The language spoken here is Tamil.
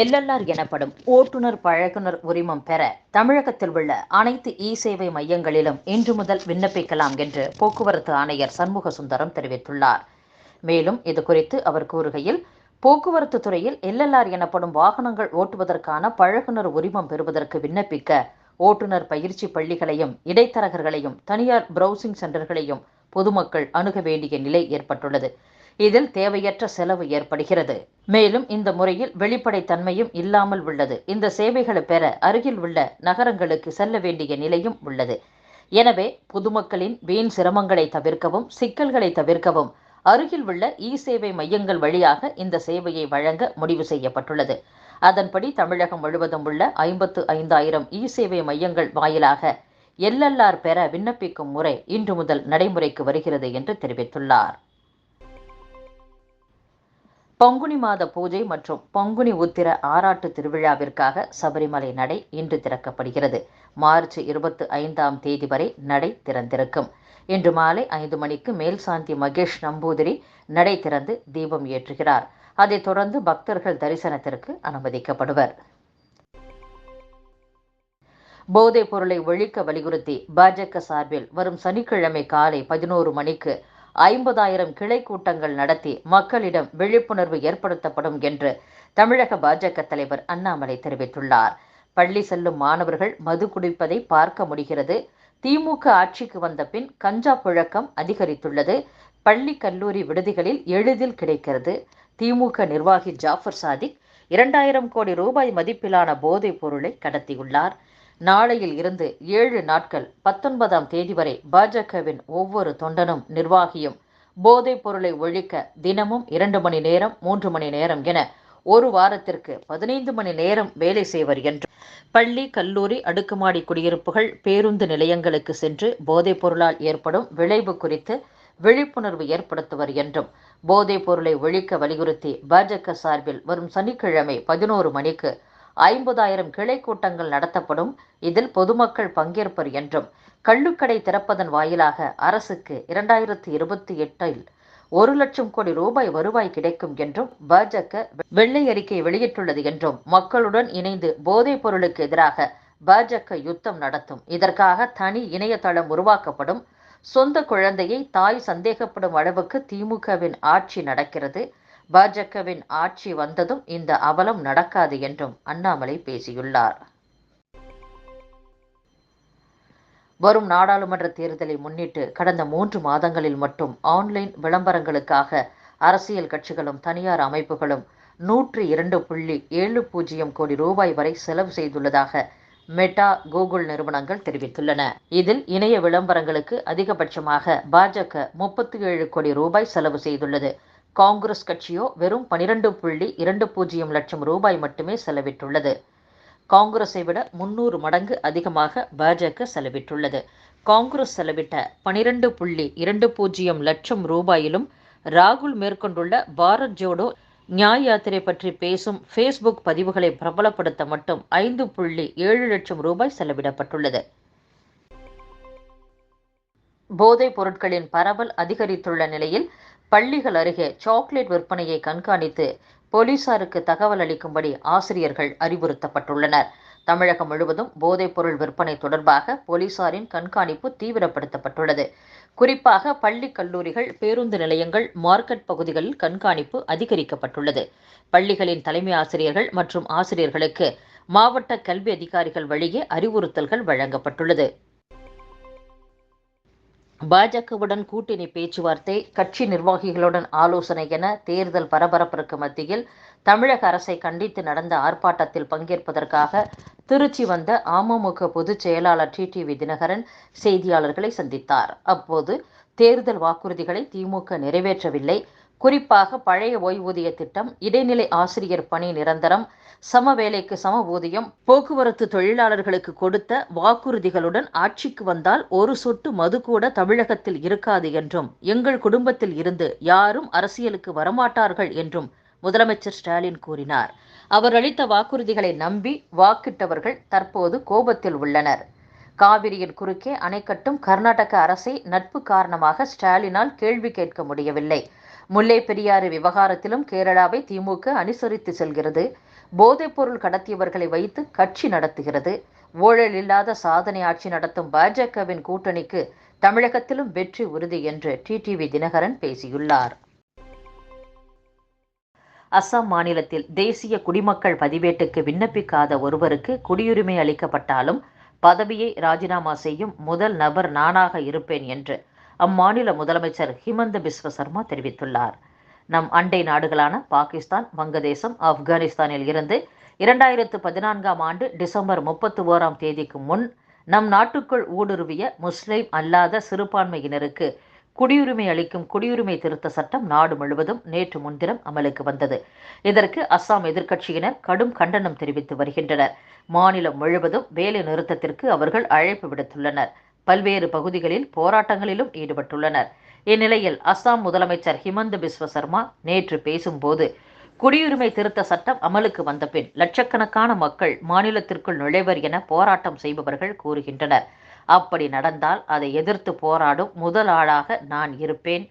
எல்எல்ஆர் எனப்படும் ஓட்டுநர் பழகுனர் உரிமம் பெற தமிழகத்தில் உள்ள அனைத்து இ சேவை மையங்களிலும் இன்று முதல் விண்ணப்பிக்கலாம் என்று போக்குவரத்து ஆணையர் சண்முக சுந்தரம் தெரிவித்துள்ளார். மேலும் இது குறித்து அவர் கூறுகையில் போக்குவரத்து துறையில் எல்எல்ஆர் எனப்படும் வாகனங்கள் ஓட்டுவதற்கான பழகுனர் உரிமம் பெறுவதற்கு விண்ணப்பிக்க ஓட்டுநர் பயிற்சி பள்ளிகளையும் இடைத்தரகர்களையும் தனியார் பிரவுசிங் சென்டர்களையும் பொதுமக்கள் அணுக வேண்டிய நிலை ஏற்பட்டுள்ளது. இதில் தேவையற்ற செலவு ஏற்படுகிறது. மேலும் இந்த முறையில் வெளிப்படைத்தன்மையும் இல்லாமல் உள்ளது. இந்த சேவைகளை பெற அருகில் உள்ள நகரங்களுக்கு செல்ல வேண்டிய நிலையும் உள்ளது. எனவே பொதுமக்களின் வீண் சிரமங்களை தவிர்க்கவும் சிக்கல்களை தவிர்க்கவும் அருகில் உள்ள இ சேவை மையங்கள் வழியாக இந்த சேவையை வழங்க முடிவு செய்யப்பட்டுள்ளது. அதன்படி தமிழகம் முழுவதும் உள்ள ஐம்பத்து ஐந்தாயிரம் இ சேவை மையங்கள் வாயிலாக எல்எல்ஆர் பெற விண்ணப்பிக்கும் முறை இன்று முதல் நடைமுறைக்கு வருகிறது என்று தெரிவித்துள்ளார். பங்குனி மாத பூஜை மற்றும் பங்குனி உத்திர ஆராட்டு திருவிழாவிற்காக சபரிமலை நடை இன்று திறக்கப்படுகிறது. மார்ச் இருபத்தி ஐந்தாம் தேதி வரை நடை திறந்திருக்கும். இன்று மாலை ஐந்து மணிக்கு மேல்சாந்தி மகேஷ் நம்பூதிரி நடை திறந்து தீபம் ஏற்றுகிறார். அதைத் தொடர்ந்து பக்தர்கள் தரிசனத்திற்கு அனுமதிக்கப்படுவர். போதைப் பொருளை ஒழிக்க வலியுறுத்தி பாஜக சார்பில் வரும் சனிக்கிழமை காலை பதினோரு மணிக்கு ஐம்பதாயிரம் கிளை கூட்டங்கள் நடத்தி மக்களிடம் விழிப்புணர்வு ஏற்படுத்தப்படும் என்று தமிழக பாஜக தலைவர் அண்ணாமலை தெரிவித்துள்ளார். பள்ளி செல்லும் மாணவர்கள் மது குடிப்பதை பார்க்க முடிகிறது. திமுக ஆட்சிக்கு வந்த பின் கஞ்சா புழக்கம் அதிகரித்துள்ளது. பள்ளி கல்லூரி விடுதிகளில் எளிதில் கிடைக்கிறது. திமுக நிர்வாகி ஜாஃபர் சாதிக் இரண்டாயிரம் கோடி ரூபாய் மதிப்பிலான போதைப் பொருளை கடத்தியுள்ளார். நாளையில் இருந்து ஏழு நாட்கள் பத்தொன்பதாம் தேதி வரை பாஜகவின் ஒவ்வொரு தொண்டனும் நிர்வாகியும் போதைப் பொருளை ஒழிக்க தினமும் இரண்டு மணி நேரம் மூன்று மணி நேரம் என ஒரு வாரத்திற்கு பதினைந்து மணி நேரம் வேலை செய்வர் என்று. பள்ளி கல்லூரி அடுக்குமாடி குடியிருப்புகள் பேருந்து நிலையங்களுக்கு சென்று போதைப் பொருளால் ஏற்படும் விளைவு குறித்து விழிப்புணர்வு ஏற்படுத்துவர் என்றும் போதைப் பொருளை ஒழிக்க வலியுறுத்தி பாஜக சார்பில் வரும் சனிக்கிழமை பதினோரு மணிக்கு ஐம்பதாயிரம் கிளை கூட்டங்கள் நடத்தப்படும். இதில் பொதுமக்கள் பங்கேற்பர் என்றும் கள்ளுக்கடை திறப்பதன் வாயிலாக அரசுக்கு இரண்டாயிரத்தி இருபத்தி எட்டில் ஒரு லட்சம் கோடி ரூபாய் வருவாய் கிடைக்கும் என்றும் பாஜக வெள்ளை அறிக்கை வெளியிட்டுள்ளது என்றும் மக்களுடன் இணைந்து போதைப் பொருளுக்கு எதிராக பாஜக யுத்தம் நடத்தும். இதற்காக தனி இணையதளம் உருவாக்கப்படும். சொந்த குழந்தையை தாய் சந்தேகப்படும் அளவுக்கு திமுகவின் ஆட்சி நடக்கிறது. பாஜகவின் ஆட்சி வந்ததும் இந்த அவலம் நடக்காது என்றும் அண்ணாமலை பேசியுள்ளார். வரும் நாடாளுமன்ற தேர்தலை முன்னிட்டு கடந்த மூன்று மாதங்களில் மட்டும் ஆன்லைன் விளம்பரங்களுக்காக அரசியல் கட்சிகளும் தனியார் அமைப்புகளும் நூற்றி இரண்டு புள்ளி ஏழு பூஜ்ஜியம் கோடி ரூபாய் வரை செலவு செய்துள்ளதாக மெட்டா கூகுள் நிறுவனங்கள் தெரிவித்துள்ளன. இதில் இணைய விளம்பரங்களுக்கு அதிகபட்சமாக பாஜக முப்பத்தி ஏழு கோடி ரூபாய் செலவு செய்துள்ளது. காங்கிரஸ் கட்சியோ வெறும் பனிரெண்டு புள்ளி இரண்டு பூஜ்ஜியம் லட்சம் ரூபாய் மட்டுமே செலவிட்டுள்ளது. காங்கிரஸை விட முன்னூறு மடங்கு அதிகமாக பாஜக செலவிட்டுள்ளது. காங்கிரஸ் செலவிட்ட பனிரெண்டு புள்ளி இரண்டு பூஜ்ஜியம் லட்சம் ரூபாயிலும் ராகுல் மேற்கொண்டுள்ள பாரத் ஜோடோ நியாய் யாத்திரை பற்றி பேசும் ஃபேஸ்புக் பதிவுகளை பிரபலப்படுத்த மட்டும் ஐந்து புள்ளி ஏழு லட்சம் ரூபாய் செலவிடப்பட்டுள்ளது. போதைப் பொருட்களின் பரவல் அதிகரித்துள்ள நிலையில் பள்ளிகள் அருகே சாக்லேட் விற்பனையை கண்காணித்து போலீசாருக்கு தகவல் அளிக்கும்படி ஆசிரியர்கள் அறிவுறுத்தப்பட்டுள்ளனர். தமிழகம் முழுவதும் போதைப்பொருள் விற்பனை தொடர்பாக போலீசாரின் கண்காணிப்பு தீவிரப்படுத்தப்பட்டுள்ளது. குறிப்பாக பள்ளி கல்லூரிகள் பேருந்து நிலையங்கள் மார்க்கெட் பகுதிகளில் கண்காணிப்பு அதிகரிக்கப்பட்டுள்ளது. பள்ளிகளின் தலைமை ஆசிரியர்கள் மற்றும் ஆசிரியர்களுக்கு மாவட்ட கல்வி அதிகாரிகள் வழியே அறிவுறுத்தல்கள் வழங்கப்பட்டுள்ளது. பாஜகவுடன் கூட்டணி பேச்சுவார்த்தை கட்சி நிர்வாகிகளுடன் ஆலோசனை என தேர்தல் பரபரப்பிற்கு மத்தியில் தமிழக அரசை கண்டித்து நடந்த ஆர்ப்பாட்டத்தில் பங்கேற்பதற்காக திருச்சி வந்த அமமுக பொதுச் செயலாளர் டிடிவி தினகரன் செய்தியாளர்களை சந்தித்தார். அப்போது தேர்தல் வாக்குறுதிகளை திமுக நிறைவேற்றவில்லை. குறிப்பாக பழைய ஓய்வூதிய திட்டம் இடைநிலை ஆசிரியர் பணி நிரந்தரம் சம வேலைக்கு சம ஊதியம் போக்குவரத்து தொழிலாளர்களுக்கு கொடுத்த வாக்குறுதிகளுடன் ஆட்சிக்கு வந்தால் ஒரு சொட்டு மது கூட தமிழகத்தில் இருக்காது என்றும் எங்கள் குடும்பத்தில் இருந்து யாரும் அரசியலுக்கு வரமாட்டார்கள் என்றும் முதலமைச்சர் ஸ்டாலின் கூறினார். அவர் அளித்த வாக்குறுதிகளை நம்பி வாக்கிட்டவர்கள் தற்போது கோபத்தில் உள்ளனர். காவிரியின் குறுக்கே அணைக்கட்டும் கர்நாடக அரசை நட்பு காரணமாக ஸ்டாலினால் கேள்வி கேட்க முடியவில்லை. முல்லை பெரியாறு விவகாரத்திலும் கேரளாவை திமுக அனுசரித்து செல்கிறது. போதைப்பொருள் கடத்தியவர்களை வைத்து கட்சி நடத்துகிறது. ஊழல் இல்லாத சாதனை ஆட்சி நடத்தும் பாஜகவின் கூட்டணிக்கு தமிழகத்திலும் வெற்றி உறுதி என்று டிடிவி தினகரன் பேசியுள்ளார். அஸ்ஸாம் மாநிலத்தில் தேசிய குடிமக்கள் பதிவேட்டுக்கு விண்ணப்பிக்காத ஒருவருக்கு குடியுரிமை அளிக்கப்பட்டாலும் பதவியை ராஜினாமா செய்யும் முதல் நபர் நானாக இருப்பேன் என்று அம்மாநில முதலமைச்சர் ஹிமந்த பிஸ்வ சர்மா தெரிவித்துள்ளார். நம் அண்டை நாடுகளான பாகிஸ்தான் வங்கதேசம் ஆப்கானிஸ்தானில் இருந்து இரண்டாயிரத்து பதினான்காம் ஆண்டு டிசம்பர் முப்பத்தி ஓராம் தேதிக்கு முன் நம் நாட்டுக்குள் ஊடுருவிய முஸ்லிம் அல்லாத சிறுபான்மையினருக்கு குடியுரிமை அளிக்கும் குடியுரிமை திருத்த சட்டம் நாடு முழுவதும் நேற்று முன்தினம் அமலுக்கு வந்தது. இதற்கு அஸ்ஸாம் எதிர்க்கட்சியினர் கடும் கண்டனம் தெரிவித்து வருகின்றனர். மாநிலம் முழுவதும் வேலை நிறுத்தத்திற்கு அவர்கள் அழைப்பு விடுத்துள்ளனர். பல்வேறு பகுதிகளில் போராட்டங்களிலும் ஈடுபட்டுள்ளனர். இந்நிலையில் அஸ்ஸாம் முதலமைச்சர் ஹிமந்த பிஸ்வ சர்மா நேற்று பேசும்போது குடியுரிமை திருத்த சட்டம் அமலுக்கு வந்தபின் லட்சக்கணக்கான மக்கள் மாநிலத்திற்குள் நுழைவர் என போராட்டம் செய்பவர்கள் கூறுகின்றனர். அப்படி நடந்தால் அதை எதிர்த்து போராடும் முதல் ஆளாக நான் இருப்பேன்.